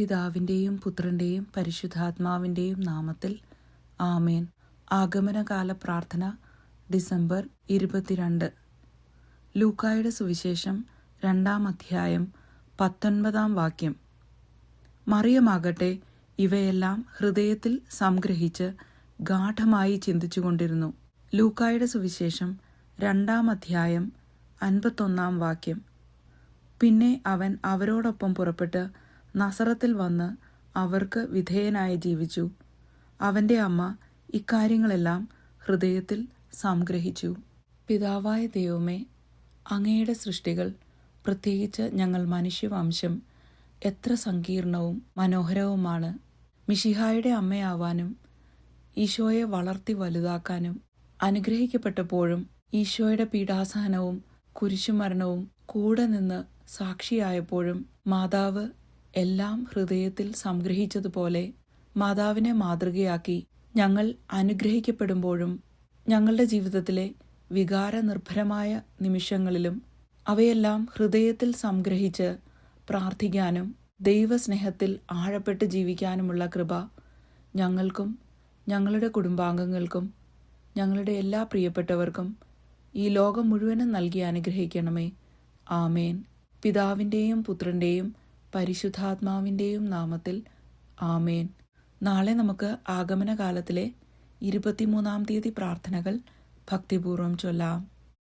പിതാവിന്റെയും പുത്രന്റെയും പരിശുദ്ധാത്മാവിന്റെയും നാമത്തിൽ ആമേൻ. ആഗമനകാല പ്രാർത്ഥന ഡിസംബർ ഇരുപത്തിരണ്ട്. ലൂക്കായുടെ സുവിശേഷം രണ്ടാം അധ്യായം പത്തൊൻപതാം വാക്യം. മറിയമാകട്ടെ ഇവയെല്ലാം ഹൃദയത്തിൽ സംഗ്രഹിച്ച് ഗാഠമായി ചിന്തിച്ചുകൊണ്ടിരുന്നു. ലൂക്കായുടെ സുവിശേഷം രണ്ടാം അധ്യായം അൻപത്തൊന്നാം വാക്യം. പിന്നെ അവൻ അവരോടൊപ്പം പുറപ്പെട്ട് നസറത്തിൽ വന്ന് അവർക്ക് വിധേയനായി ജീവിച്ചു. അവന്റെ അമ്മ ഇക്കാര്യങ്ങളെല്ലാം ഹൃദയത്തിൽ സംഗ്രഹിച്ചു. പിതാവായ ദൈവമേ അങ്ങയുടെ സൃഷ്ടികൾ പ്രത്യേകിച്ച് ഞങ്ങൾ മനുഷ്യവംശം എത്ര സങ്കീർണവും മനോഹരവുമാണ്. മിഷിഹായുടെ അമ്മയാവാനും ഈശോയെ വളർത്തി വലുതാക്കാനും അനുഗ്രഹിക്കപ്പെട്ടപ്പോഴും ഈശോയുടെ പീഡാസഹനവും കുരിശുമരണവും കൂടെ നിന്ന് സാക്ഷിയായപ്പോഴും മാതാവ് എല്ലാം ഹൃദയത്തിൽ സംഗ്രഹിച്ചതുപോലെ മാതാവിനെ മാതൃകയാക്കി ഞങ്ങൾ അനുഗ്രഹിക്കപ്പെടുമ്പോഴും ഞങ്ങളുടെ ജീവിതത്തിലെ വികാരനിർഭരമായ നിമിഷങ്ങളിലും അവയെല്ലാം ഹൃദയത്തിൽ സംഗ്രഹിച്ച് പ്രാർത്ഥിക്കാനും ദൈവസ്നേഹത്തിൽ ആഴപ്പെട്ട് ജീവിക്കാനുമുള്ള കൃപ ഞങ്ങൾക്കും ഞങ്ങളുടെ കുടുംബാംഗങ്ങൾക്കും ഞങ്ങളുടെ എല്ലാ പ്രിയപ്പെട്ടവർക്കും ഈ ലോകം മുഴുവനും നൽകി അനുഗ്രഹിക്കണമേ. ആമേൻ. പിതാവിന്റെയും പുത്രന്റെയും പരിശുദ്ധാത്മാവിന്റെയും നാമത്തിൽ. ആമേൻ. നാളെ നമുക്ക് ആഗമനകാലത്തിലെ ഇരുപത്തിമൂന്നാം തീയതി പ്രാർത്ഥനകൾ ഭക്തിപൂർവം ചൊല്ലാം.